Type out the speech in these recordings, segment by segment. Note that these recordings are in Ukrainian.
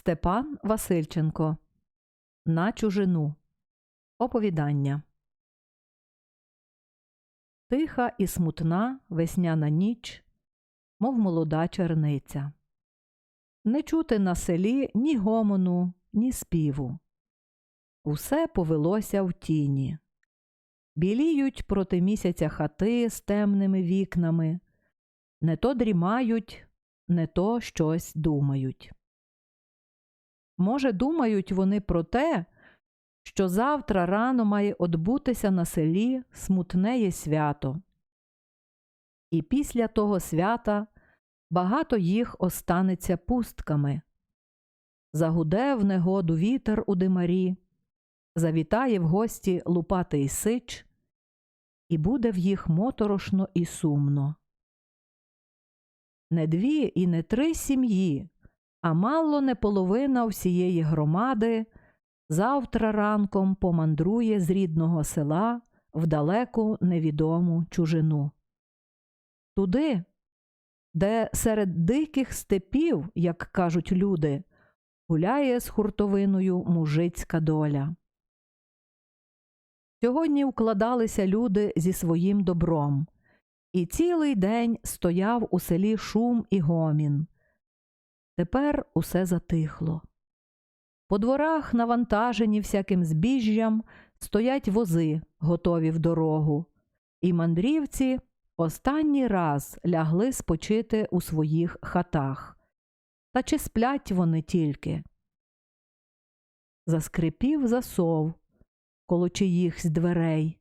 Степан Васильченко На чужину. Оповідання. Тиха і смутна весняна ніч, мов молода черниця. Не чути на селі ні гомону, ні співу. Усе повелося в тіні. Біліють проти місяця хати з темними вікнами, не то дрімають, не то щось думають. Може, думають вони про те, що завтра рано має отбутися на селі смутнеє свято. І після того свята багато їх останеться пустками. Загуде в негоду вітер у димарі, завітає в гості лупатий сич, і буде в їх моторошно і сумно. Не дві і не три сім'ї, а мало не половина всієї громади завтра ранком помандрує з рідного села в далеку невідому чужину. Туди, де серед диких степів, як кажуть люди, гуляє з хуртовиною мужицька доля. Сьогодні укладалися люди зі своїм добром, і цілий день стояв у селі шум і гомін. Тепер усе затихло. По дворах, навантажені всяким збіжжям, стоять вози, готові в дорогу, і мандрівці останній раз лягли спочити у своїх хатах. Та чи сплять вони тільки? Заскрипів засов коло чиїхсь дверей,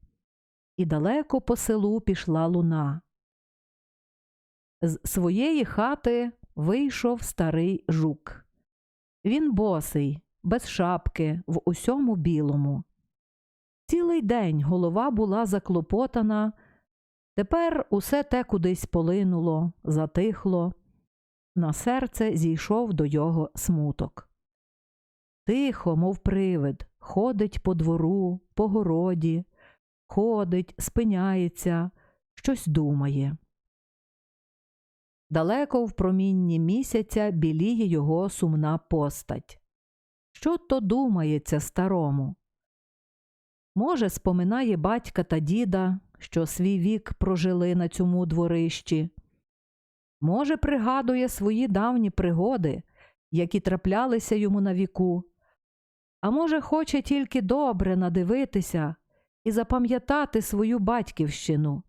і далеко по селу пішла луна. З своєї хати вийшов старий жук. Він босий, без шапки, в усьому білому. Цілий день голова була заклопотана, тепер усе те кудись полинуло, затихло, на серце зійшов до його смуток. Тихо, мов привид, ходить по двору, по городі, ходить, спиняється, щось думає. Далеко в промінні місяця біліє його сумна постать. Що то думається старому? Може, споминає батька та діда, що свій вік прожили на цьому дворищі. Може, пригадує свої давні пригоди, які траплялися йому на віку, а може, хоче тільки добре надивитися і запам'ятати свою батьківщину,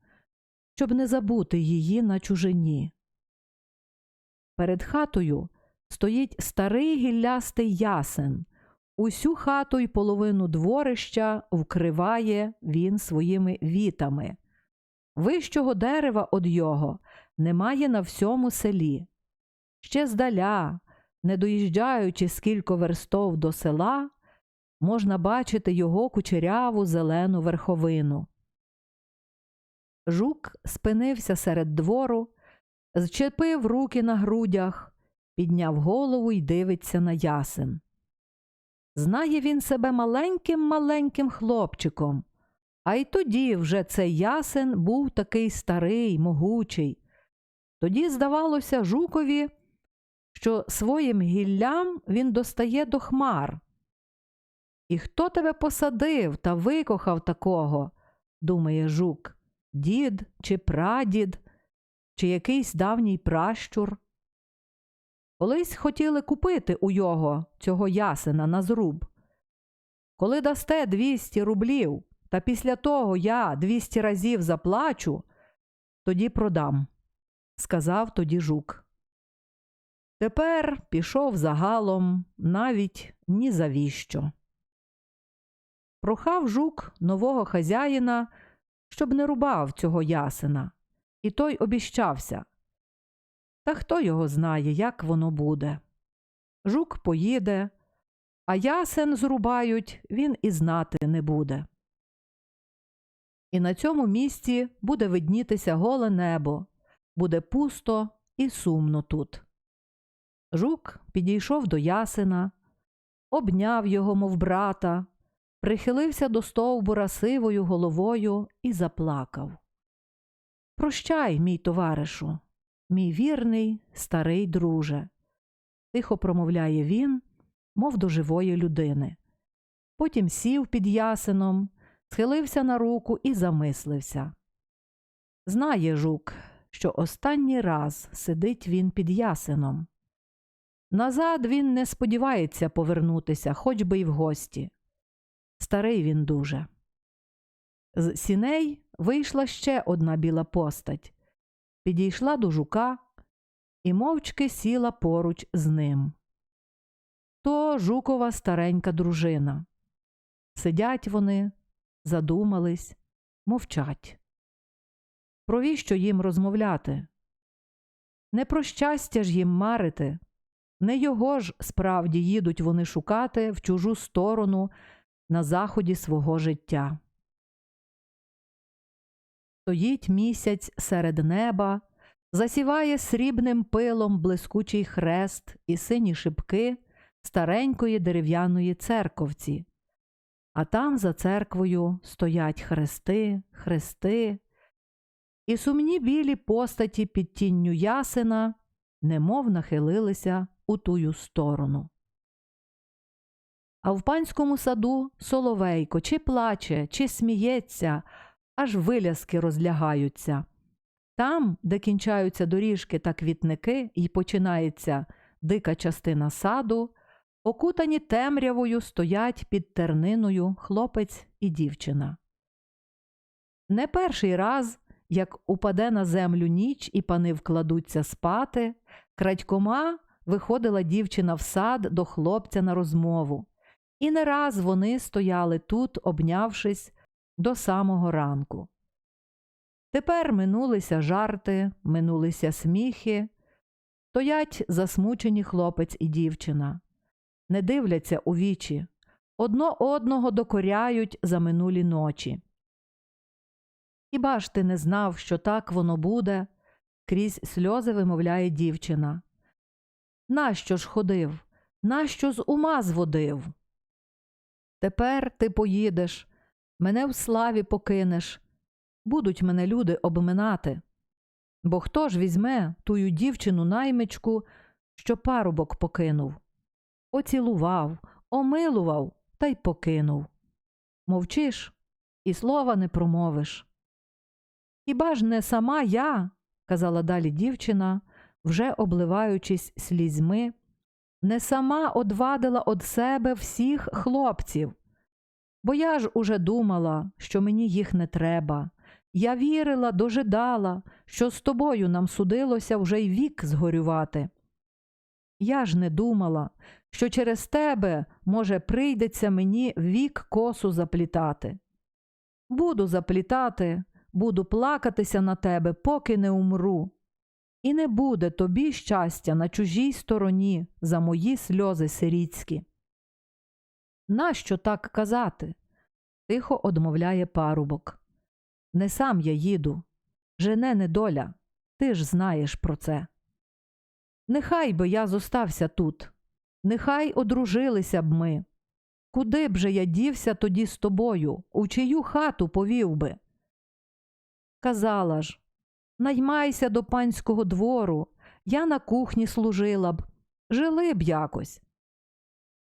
щоб не забути її на чужині. Перед хатою стоїть старий гіллястий ясен. Усю хату й половину дворища вкриває він своїми вітами. Вищого дерева од його немає на всьому селі. Ще здаля, не доїжджаючи скілько верстов до села, можна бачити його кучеряву зелену верховину. Жук спинився серед двору, зчепив руки на грудях, підняв голову й дивиться на ясен. Знає він себе маленьким маленьким хлопчиком, а й тоді вже цей ясен був такий старий, могучий. Тоді здавалося жукові, що своїм гіллям він достає до хмар. І хто тебе посадив та викохав такого, думає жук, дід чи прадід, чи якийсь давній пращур. Колись хотіли купити у його цього ясена на зруб. Коли дасте 200 рублів, та після того я 200 разів заплачу, тоді продам, сказав тоді жук. Тепер пішов загалом навіть ні завіщо. Прохав жук нового хазяїна, щоб не рубав цього ясена, і той обіщався. Та хто його знає, як воно буде. Жук поїде, а ясен зрубають, він і знати не буде. І на цьому місці буде виднітися голе небо, буде пусто і сумно тут. Жук підійшов до ясена, обняв його, мов брата, прихилився до стовбура сивою головою і заплакав. Прощай, мій товаришу, мій вірний старий друже, тихо промовляє він мов до живої людини. Потім сів під ясеном, схилився на руку і замислився. Знає жук, що останній раз сидить він під ясеном. Назад він не сподівається повернутися, хоч би й в гості. Старий він дуже. З сіней вийшла ще одна біла постать, підійшла до жука і мовчки сіла поруч з ним. То жукова старенька дружина. Сидять вони, задумались, мовчать. Провіщо їм розмовляти? Не про щастя ж їм марити, не його ж справді їдуть вони шукати в чужу сторону на заході свого життя. Стоїть місяць серед неба, засіває срібним пилом блискучий хрест і сині шибки старенької дерев'яної церковці. А там за церквою стоять хрести, хрести, і сумні білі постаті під тінню ясена немов нахилилися у тую сторону. А в панському саду соловейко чи плаче, чи сміється, аж виляски розлягаються. Там, де кінчаються доріжки та квітники, і починається дика частина саду, окутані темрявою стоять під терниною хлопець і дівчина. Не перший раз, як упаде на землю ніч і пани вкладуться спати, крадькома виходила дівчина в сад до хлопця на розмову, і не раз вони стояли тут, обнявшись до самого ранку. Тепер минулися жарти, минулися сміхи, стоять засмучені хлопець і дівчина, не дивляться у вічі, одно одного докоряють за минулі ночі. Хіба ж ти не знав, що так воно буде? крізь сльози вимовляє дівчина. Нащо ж ходив? Нащо з ума зводив? Тепер ти поїдеш, мене в славі покинеш, будуть мене люди обминати. Бо хто ж візьме тую дівчину наймичку, що парубок покинув? Оцілував, омилував та й покинув. Мовчиш і слова не промовиш. Хіба ж не сама я, казала далі дівчина, вже обливаючись слізьми, не сама одвадила од себе всіх хлопців. Бо я ж уже думала, що мені їх не треба. Я вірила, дожидала, що з тобою нам судилося вже й вік згорювати. Я ж не думала, що через тебе, може, прийдеться мені вік косу заплітати. Буду заплітати, буду плакатися на тебе, поки не умру. І не буде тобі щастя на чужій стороні за мої сльози сирітські. Нащо так казати? тихо одмовляє парубок. Не сам я їду. Жене недоля, ти ж знаєш про це. Нехай би я зостався тут, нехай одружилися б ми. Куди б же я дівся тоді з тобою, у чию хату повів би? Казала ж, наймайся до панського двору, я на кухні служила б, жили б якось.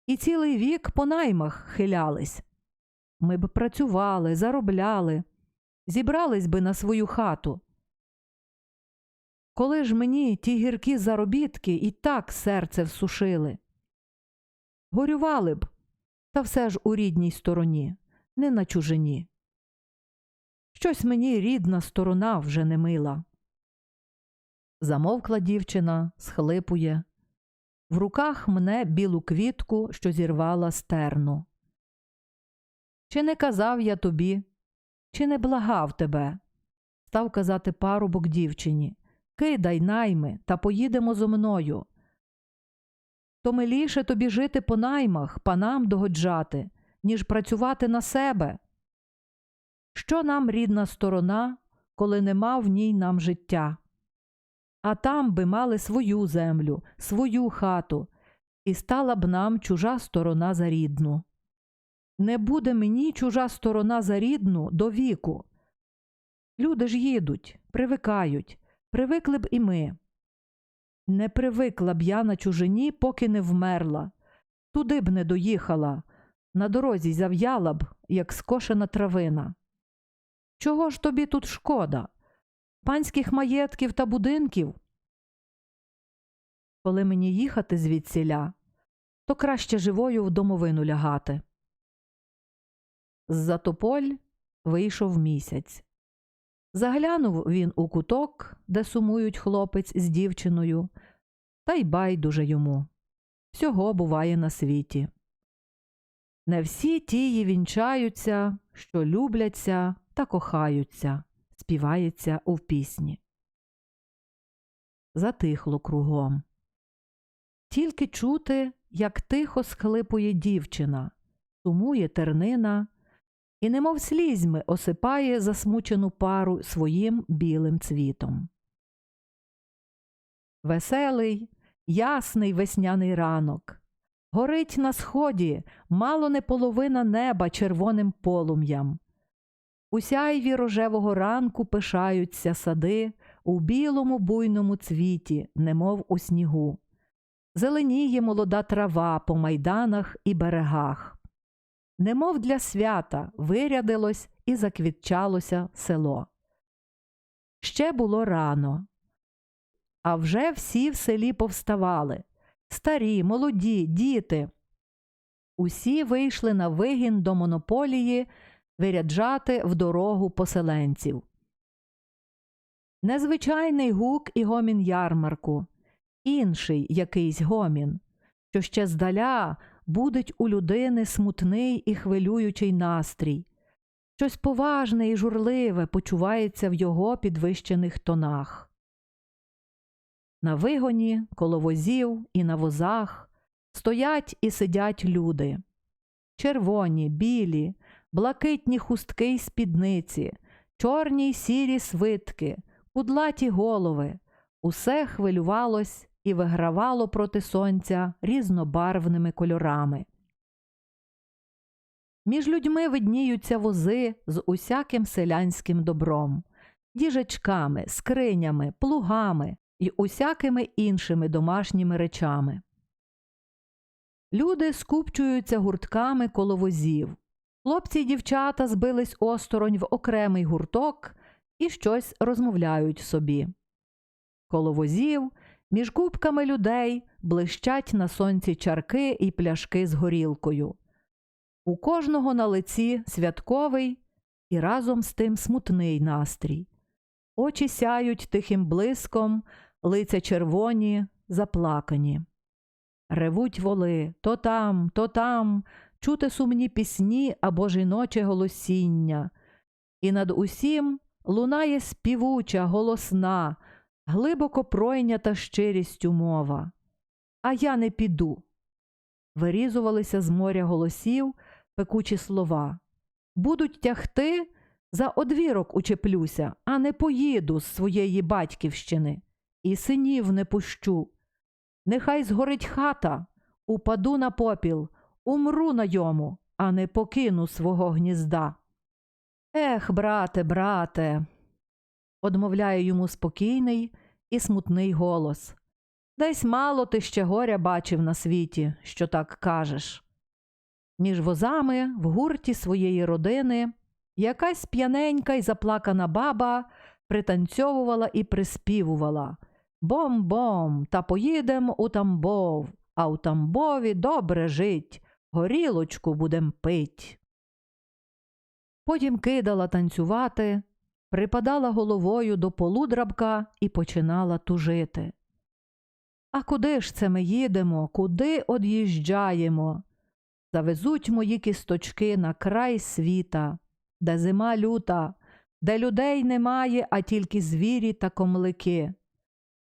І цілий вік по наймах хилялись. Ми б працювали, заробляли, зібрались би на свою хату. Коли ж мені ті гіркі заробітки і так серце всушили. Горювали б, та все ж у рідній стороні, не на чужині. Щось мені рідна сторона вже не мила. Замовкла дівчина, схлипує. В руках мне білу квітку, що зірвала стерну. Чи не казав я тобі, чи не благав тебе? Став казати парубок дівчині. Кидай найми та поїдемо зо мною. То миліше тобі жити по наймах, панам догоджати, ніж працювати на себе. Що нам рідна сторона, коли нема в ній нам життя? А там би мали свою землю, свою хату, і стала б нам чужа сторона за рідну. Не буде мені чужа сторона за рідну до віку. Люди ж їдуть, привикають, привикли б і ми. Не привикла б я на чужині, поки не вмерла. туди б не доїхала, на дорозі зав'яла б, як скошена травина. Чого ж тобі тут шкода? Панських маєтків та будинків? Коли мені їхати звідсіля, то краще живою в домовину лягати. З-за тополь вийшов місяць. Заглянув він у куток, де сумують хлопець з дівчиною, та й байдуже йому. Всього буває на світі. Не всі тії вінчаються, що любляться та кохаються, співається у пісні. Затихло кругом. Тільки чути, як тихо схлипує дівчина, сумує тернина і, немов слізьми, осипає засмучену пару своїм білим цвітом. Веселий, ясний весняний ранок. Горить на сході мало не половина неба червоним полум'ям. У сяйві рожевого ранку пишаються сади у білому буйному цвіті, немов у снігу. Зеленіє молода трава по майданах і берегах. Немов для свята вирядилось і заквітчалося село. Ще було рано, а вже всі в селі повставали старі, молоді, діти. Усі вийшли на вигін до монополії виряджати в дорогу поселенців. Незвичайний гук і гомін ярмарку, інший якийсь гомін, що ще здаля будить у людини смутний і хвилюючий настрій, щось поважне і журливе почувається в його підвищених тонах. На вигоні, коло возів і на возах стоять і сидять люди. Червоні, білі, блакитні хустки й спідниці, чорні й сірі свитки, кудлаті голови. Усе хвилювалось і вигравало проти сонця різнобарвними кольорами. Між людьми видніються вози з усяким селянським добром, діжечками, скринями, плугами і усякими іншими домашніми речами. Люди скупчуються гуртками коло возів. Хлопці й дівчата збились осторонь в окремий гурток і щось розмовляють собі. Коло возів між купками людей блищать на сонці чарки і пляшки з горілкою. У кожного на лиці святковий і разом з тим смутний настрій. Очі сяють тихим блиском, лиця червоні, заплакані. Ревуть воли то там, то там, чути сумні пісні або жіноче голосіння, і над усім лунає співуча, голосна, глибоко пройнята щирістю мова. А я не піду. Вирізувалися з моря голосів пекучі слова. Будуть тягти, за одвірок учеплюся, а не поїду з своєї батьківщини, і синів не пущу. Нехай згорить хата, упаду на попіл, умру на йому, а не покину свого гнізда. Ех, брате, брате, одмовляє йому спокійний і смутний голос. Десь мало ти ще горя бачив на світі, що так кажеш. Між возами в гурті своєї родини якась п'яненька й заплакана баба пританцьовувала і приспівувала Бом-бом, та поїдем у Тамбов, а у Тамбові добре жить, горілочку будем пить. Потім кидала танцювати, припадала головою до полудрабка і починала тужити. А куди ж це ми їдемо, куди од'їжджаємо? Завезуть мої кісточки на край світа, де зима люта, де людей немає, а тільки звірі та комлики.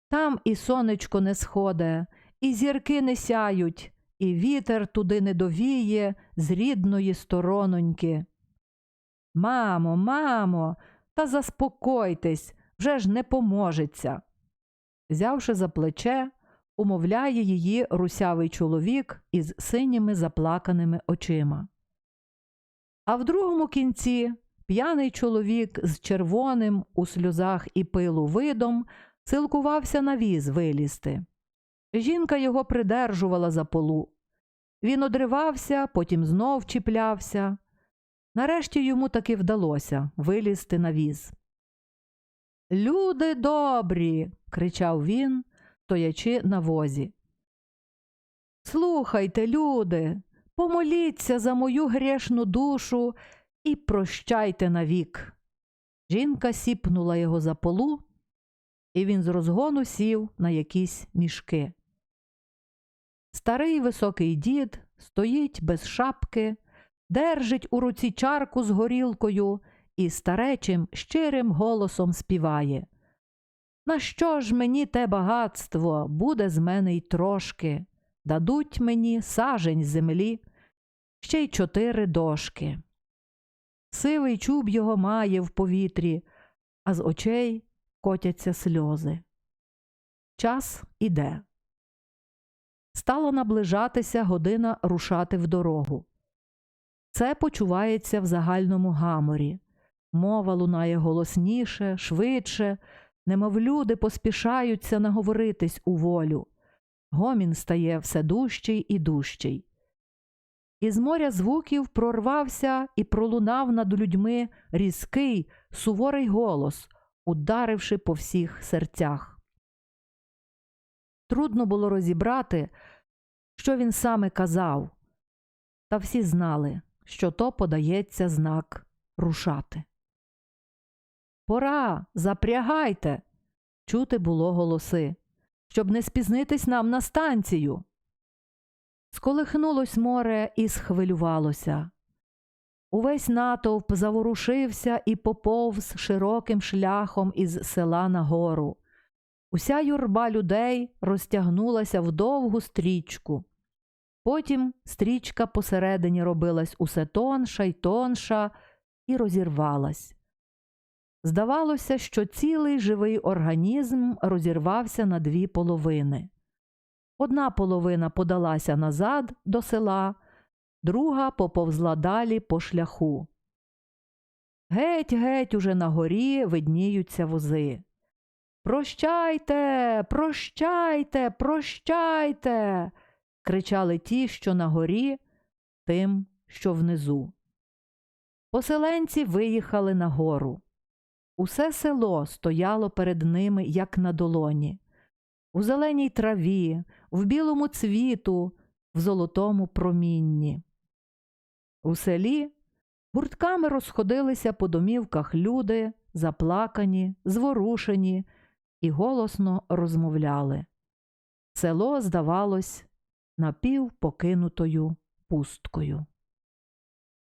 Там і сонечко не сходе, і зірки не сяють, і вітер туди не довіє з рідної сторононьки. Мамо, мамо, та заспокойтесь, вже ж не поможеться. Взявши за плече, умовляє її русявий чоловік із синіми заплаканими очима. А в другому кінці п'яний чоловік з червоним у сльозах і пилу видом силкувався на віз вилізти. Жінка його придержувала за полу. Він одривався, потім знов чіплявся. Нарешті йому таки вдалося вилізти на віз. Люди добрі. кричав він, стоячи на возі. Слухайте, люди, помоліться за мою грешну душу і прощайте навік. Жінка сіпнула його за полу, і він з розгону сів на якісь мішки. Старий високий дід стоїть без шапки, держить у руці чарку з горілкою і старечим щирим голосом співає. На що ж мені те багатство буде з мене й трошки? Дадуть мені сажень землі, ще й чотири дошки. Сивий чуб його має в повітрі, а з очей котяться сльози. Час іде. Стало наближатися година рушати в дорогу. Це почувається в загальному гаморі. Мова лунає голосніше, швидше, немов люди поспішаються наговоритись у волю. Гомін стає все дужчий і дужчий. Із моря звуків прорвався і пролунав над людьми різкий, суворий голос, ударивши по всіх серцях. Трудно було розібрати, що він саме казав, та всі знали, що то подається знак рушати. Пора, запрягайте. Чути було голоси, щоб не спізнитись нам на станцію. Сколихнулось море і схвилювалося. Увесь натовп заворушився і поповз широким шляхом із села на гору. Уся юрба людей розтягнулася в довгу стрічку. Потім стрічка посередині робилась усе тонша й тонша і розірвалась. Здавалося, що цілий живий організм розірвався на дві половини. Одна половина подалася назад до села, друга поповзла далі по шляху. Геть, геть, уже на горі видніються вози. Прощайте, прощайте, прощайте. кричали ті, що на горі, тим, що внизу. Поселенці виїхали на гору. Усе село стояло перед ними, як на долоні, у зеленій траві, в білому цвіту, в золотому промінні. У селі гуртками розходилися по домівках люди, заплакані, зворушені і голосно розмовляли. Село здавалось напівпокинутою пусткою.